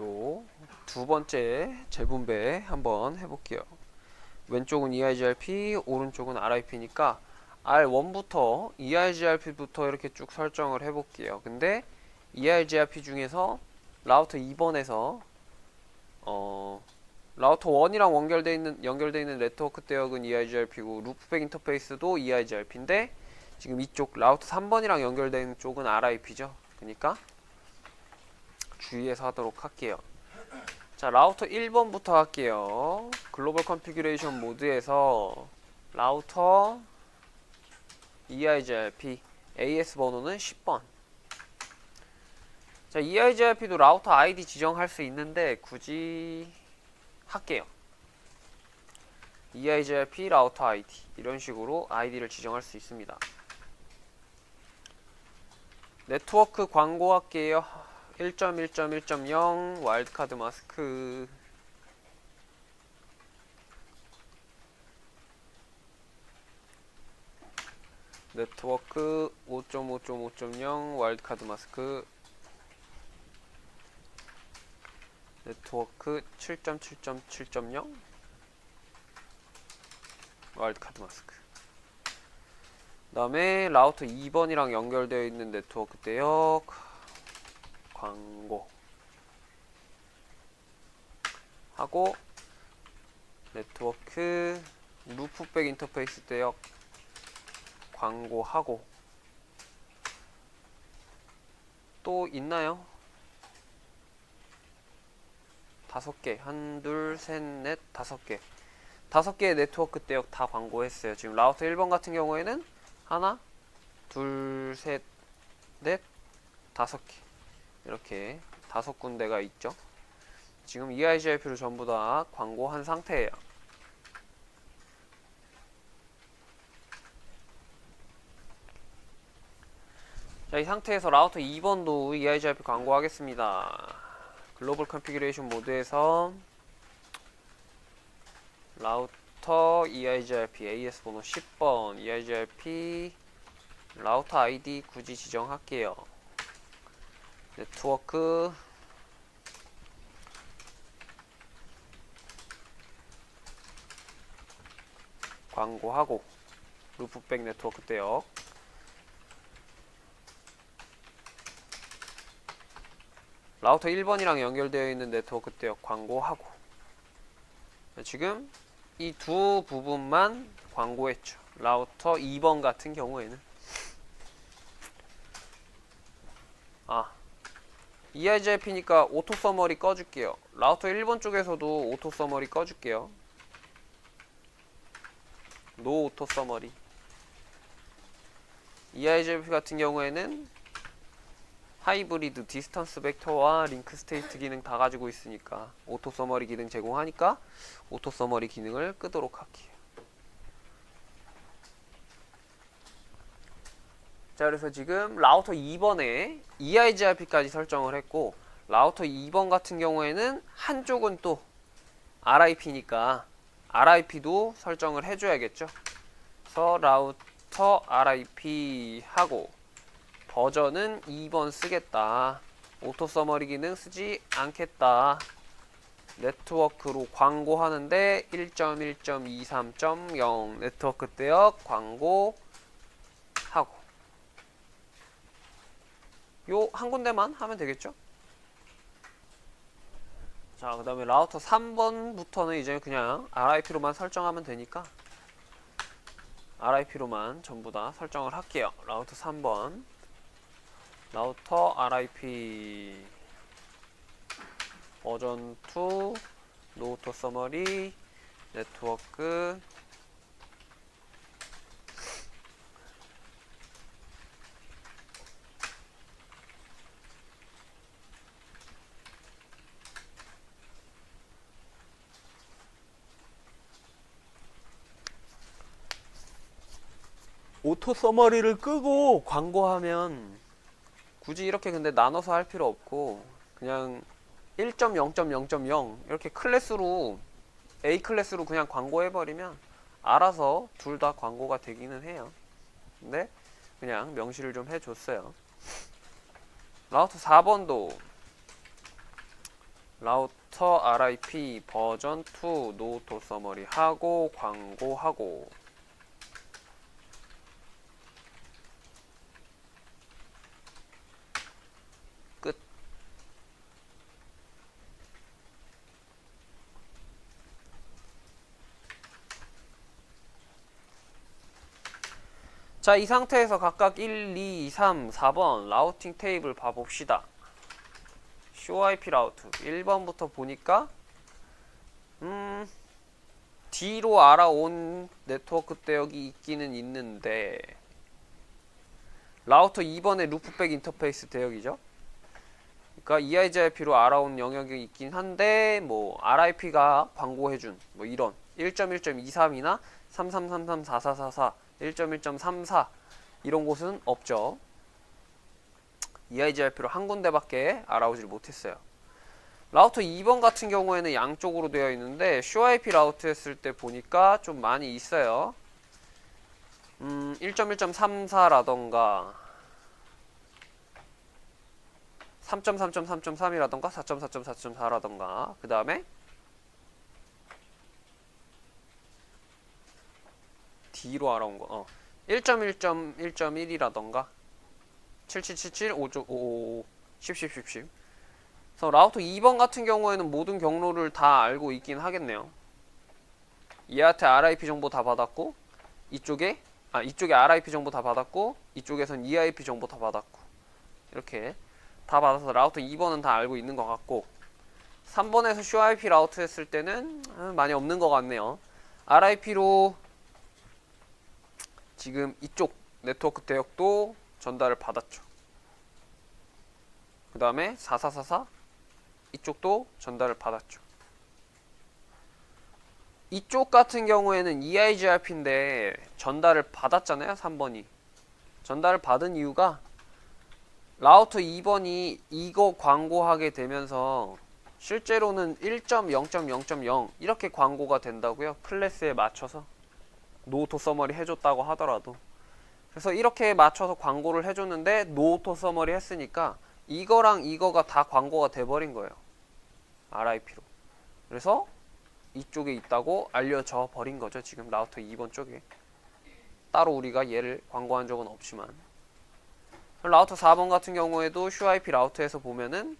요 두 번째 재분배 한번 해볼게요. 왼쪽은 EIGRP, 오른쪽은 RIP니까 R1부터 E EIGRP부터 이렇게 쭉 설정을 해볼게요. 근데 EIGRP 중에서 라우터 2번에서 어 라우터 1이랑 연결돼 있는 연결돼 있는 네트워크 대역은 EIGRP고 루프백 인터페이스도 EIGRP인데 지금 이쪽 라우터 3번이랑 연결돼 있는 쪽은 RIP죠. 그러니까 주의해서 하도록 할게요. 자, 라우터 1번부터 할게요. 글로벌 컨피규레이션 모드에서 라우터 EIGRP AS 번호는 10번. 자, EIGRP도 라우터 아이디 지정할 수 있는데 굳이 할게요. EIGRP 라우터 아이디 이런 식으로 아이디를 지정할 수 있습니다. 네트워크 광고 할게요. 1.1.1.0 와일드카드 마스크. 네트워크 5.5.5.0 와일드카드 마스크. 네트워크 7.7.7.0 와일드카드 마스크. 그 다음에 라우터 2번이랑 연결되어 있는 네트워크 대역 광고 하고 네트워크 루프백 인터페이스 대역 광고하고 또 있나요? 다섯 개, 한, 둘, 셋, 넷, 다섯 개. 다섯 개의 네트워크 대역 다 광고했어요. 지금 라우터 1번 같은 경우에는 하나, 둘, 셋, 넷, 다섯 개. 이렇게 다섯 군데가 있죠. 지금 E EIGRP를 전부 다 광고한 상태예요. 자, 이 상태에서 라우터 2번도 E EIGRP 광고하겠습니다. 글로벌 컨피규레이션 모드에서 라우터 EIGRP AS 번호 10번 E EIGRP 라우터 아이디 굳이 지정할게요. 네트워크. 광고하고 루프백 네트워크 대역 라우터 1번이랑 연결되어 있는 네트워크 대역 광고하고. 지금 이 두 부분만 광고했죠. 라우터 2번 같은 경우에는 아 EIGRP니까 오토 서머리 꺼줄게요. 라우터 1번 쪽에서도 오토 서머리 꺼줄게요. 노 오토 서머리. EIGRP 같은 경우에는 하이브리드 디스턴스 벡터와 링크 스테이트 기능 다 가지고 있으니까 오토 서머리 기능 제공하니까 오토 서머리 기능을 끄도록 할게요. 자 그래서 지금 라우터 2번에 E EIGRP까지 설정을 했고 라우터 2번 같은 경우에는 한쪽은 또 RIP니까 RIP도 설정을 해줘야겠죠? 그래서 라우터 RIP 하고 버전은 2번 쓰겠다. 오토 서머리 기능 쓰지 않겠다. 네트워크로 광고하는데 1.1.23.0 네트워크 대역 광고 요 한 군데만 하면 되겠죠? 자, 그 다음에 라우터 3번부터는 이제 그냥 RIP로만 설정하면 되니까 RIP로만 전부 다 설정을 할게요. 라우터 3번 라우터 RIP 버전 2 노트 서머리 네트워크 오토 서머리를 끄고 광고하면 굳이 이렇게 근데 나눠서 할 필요 없고 그냥 1.0.0.0 이렇게 클래스로 A 클래스로 그냥 광고해버리면 알아서 둘 다 광고가 되기는 해요. 근데 그냥 명시를 좀 해줬어요. 라우터 4번도 라우터 RIP 버전 2 노트 서머리 하고 광고하고 자, 이 상태에서 각각 1, 2, 3, 4번 라우팅 테이블 봐봅시다. 쇼IP 라우트 1번부터 보니까 음 D로 알아온 네트워크 대역이 있기는 있는데 라우터 2번에 루프백 인터페이스 대역이죠. 그러니까 EIGRP로 알아온 영역이 있긴 한데 뭐 RIP가 광고해준 뭐 이런 1.1.23이나 33334444 1.1.34 이런 곳은 없죠. EIGRP로 한 군데밖에 알아오질 못했어요. 라우터 2번 같은 경우에는 양쪽으로 되어 있는데 ShoIP 라우트 했을 때 보니까 좀 많이 있어요. 음, 1.1.34라던가 3.3.3.3이라던가 4.4.4.4라던가 그 다음에 D로 알아온 거. 어. 1.1.1.1이라던가? 7777 5.55 10 10 10 10 그래서 라우터 2번 같은 경우에는 모든 경로를 다 알고 있긴 하겠네요. 얘한테 RIP 정보 다 받았고 이쪽에 아 이쪽에 RIP 정보 다 받았고 이쪽에선 EIP 정보 다 받았고. 이렇게 다 받아서 라우터 2번은 다 알고 있는 것 같고 3번에서 ShoIP 라우트 했을 때는 아, 많이 없는 것 같네요. RIP로 지금 이쪽 네트워크 대역도 전달을 받았죠. 그 다음에 4444 이쪽도 전달을 받았죠. 이쪽 같은 경우에는 EIGRP인데 전달을 받았잖아요. 3번이. 전달을 받은 이유가 라우터 2번이 이거 광고하게 되면서 실제로는 1.0.0.0 이렇게 광고가 된다고요. 클래스에 맞춰서 노트 서머리 해줬다고 하더라도 그래서 이렇게 맞춰서 광고를 해줬는데 노트 서머리 했으니까 이거랑 이거가 다 광고가 돼버린 거예요. RIP로. 그래서 이쪽에 있다고 알려져 버린 거죠. 지금 라우터 2번 쪽에. 따로 우리가 얘를 광고한 적은 없지만. 라우터 4번 같은 경우에도 ShoIP 라우터에서 보면은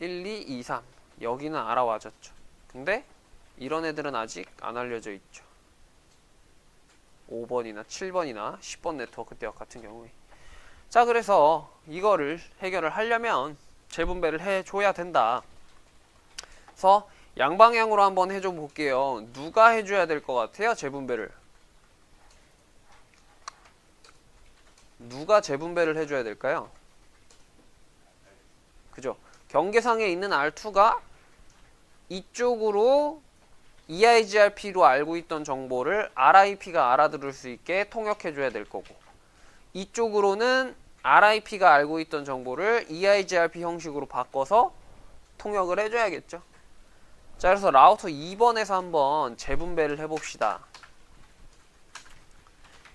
1, 2, 2, 3 여기는 알아와졌죠. 근데 이런 애들은 아직 안 알려져 있죠. 5번이나 7번이나 10번 네트워크 대역 같은 경우에. 자 그래서 이거를 해결을 하려면 재분배를 해줘야 된다. 그래서 양방향으로 한번 해줘 볼게요. 누가 해줘야 될 것 같아요 재분배를? 누가 재분배를 해줘야 될까요? 그죠? 경계상에 있는 R2가 이쪽으로 EIGRP로 알고 있던 정보를 RIP가 알아들을 수 있게 통역해 줘야 될 거고 이쪽으로는 RIP가 알고 있던 정보를 EIGRP 형식으로 바꿔서 통역을 해줘야겠죠. 자, 그래서 라우터 2번에서 한번 재분배를 해봅시다.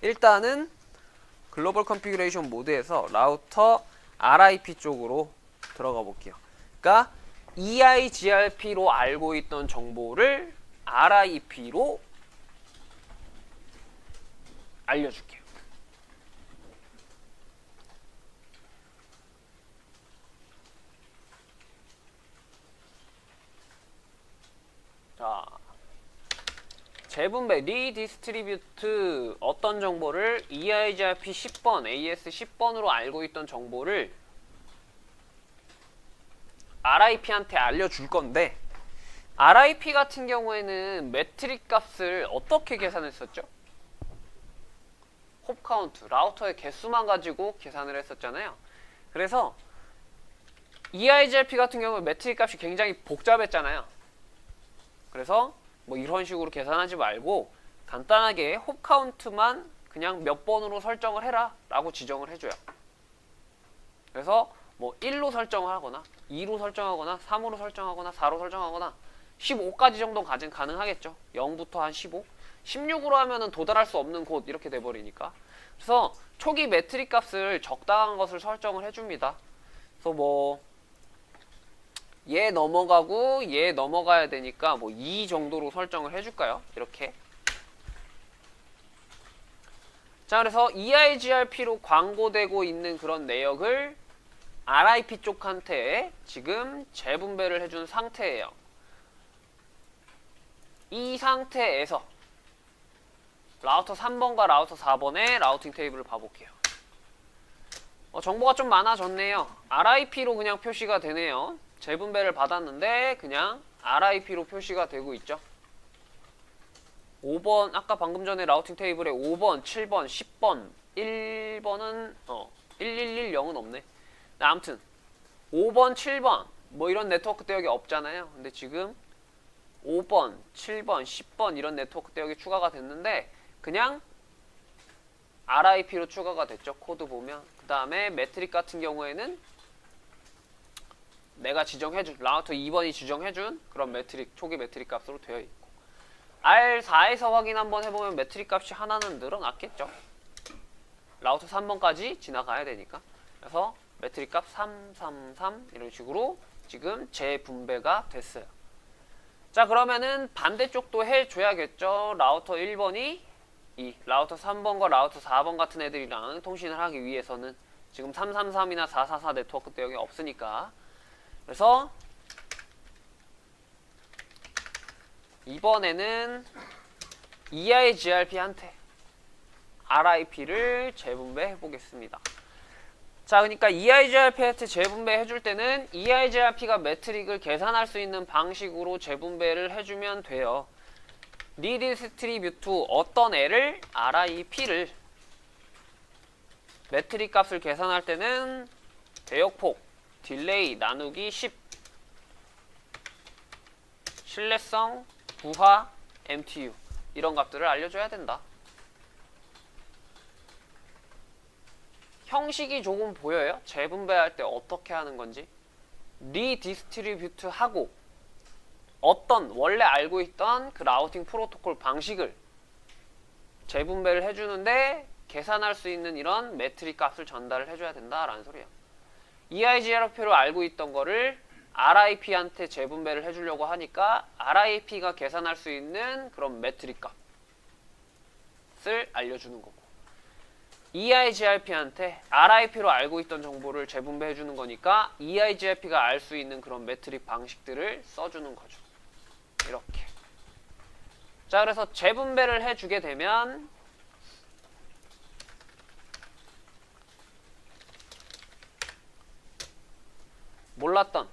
일단은 글로벌 컨피그레이션 모드에서 라우터 RIP 쪽으로 들어가 볼게요. 그러니까 EIGRP로 알고 있던 정보를 RIP로 알려줄게요. 자, 재분배 리디스트리뷰트 어떤 정보를 EIGRP 10번, AS 10번으로 알고 있던 정보를 RIP한테 알려줄 건데 RIP 같은 경우에는 매트릭 값을 어떻게 계산했었죠? 홉 카운트, 라우터의 개수만 가지고 계산을 했었잖아요. 그래서 EIGRP 같은 경우에 매트릭 값이 굉장히 복잡했잖아요. 그래서 뭐 이런 식으로 계산하지 말고 간단하게 홉 카운트만 그냥 몇 번으로 설정을 해라 라고 지정을 해줘요. 그래서 뭐 1로 설정을 하거나 2로 설정하거나 3으로 설정하거나 4로 설정하거나 15까지 정도 가진 가능하겠죠. 0부터 한 15. 16으로 하면은 도달할 수 없는 곳 이렇게 돼 버리니까. 그래서 초기 매트릭 값을 적당한 것을 설정을 해 줍니다. 그래서 뭐 얘 넘어가고 얘 넘어가야 되니까 뭐 2 정도로 설정을 해줄까요? 이렇게 자 그래서 EIGRP로 광고되고 있는 그런 내역을 RIP 쪽한테 지금 재분배를 해준 상태예요. 이 상태에서 라우터 3번과 라우터 4번의 라우팅 테이블을 봐볼게요. 어, 정보가 좀 많아졌네요. RIP로 그냥 표시가 되네요. 재분배를 받았는데 그냥 RIP로 표시가 되고 있죠. 5번 아까 방금 전에 라우팅 테이블에 5번, 7번, 10번, 1번은 어 1110은 없네. 네, 아무튼 5번, 7번 뭐 이런 네트워크 대역이 없잖아요. 근데 지금 5번, 7번, 10번 이런 네트워크 대역이 추가가 됐는데 그냥 RIP로 추가가 됐죠. 코드 보면 그 다음에 매트릭 같은 경우에는 내가 지정해준 라우터 2번이 지정해준 그런 매트릭 초기 매트릭 값으로 되어 있고 R4에서 확인 한번 해보면 매트릭 값이 하나는 늘어났겠죠. 라우터 3번까지 지나가야 되니까 그래서 매트릭 값 333 이런 식으로 지금 재분배가 됐어요. 자 그러면은 반대쪽도 해줘야겠죠. 라우터 1번이 이 라우터 3번과 라우터 4번 같은 애들이랑 통신을 하기 위해서는 지금 333이나 444 네트워크 대역이 없으니까 그래서 이번에는 EIGRP한테 RIP를 재분배해 보겠습니다. 자, 그러니까 EIGRP한테 재분배 해줄 때는 EIGRP가 매트릭을 계산할 수 있는 방식으로 재분배를 해주면 돼요. 리디스트리뷰트 어떤 애를 RIP를 매트릭 값을 계산할 때는 대역폭, 딜레이 나누기 10 신뢰성, 부하, MTU 이런 값들을 알려줘야 된다. 형식이 조금 보여요? 재분배할 때 어떻게 하는 건지 리디스트리뷰트 하고 어떤 원래 알고 있던 그 라우팅 프로토콜 방식을 재분배를 해주는데 계산할 수 있는 이런 매트릭 값을 전달을 해줘야 된다라는 소리예요. EIGRP로 알고 있던 거를 RIP한테 재분배를 해주려고 하니까 RIP가 계산할 수 있는 그런 매트릭 값을 알려주는 거고 EIGRP한테 RIP로 알고 있던 정보를 재분배해 주는 거니까 EIGRP가 알 수 있는 그런 매트릭 방식들을 써주는 거죠. 이렇게. 자, 그래서 재분배를 해주게 되면 몰랐던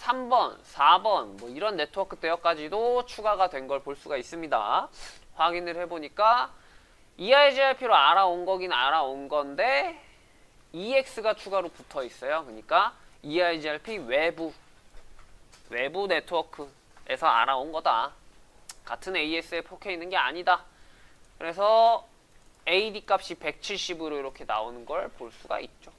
3번, 4번 뭐 이런 네트워크 대역까지도 추가가 된 걸 볼 수가 있습니다. 확인을 해보니까 EIGRP로 알아온 거긴 알아온 건데 EX가 추가로 붙어 있어요. 그러니까 EIGRP 외부 외부 네트워크에서 알아온 거다. 같은 AS에 포켓 있는 게 아니다. 그래서 AD 값이 170으로 이렇게 나오는 걸 볼 수가 있죠.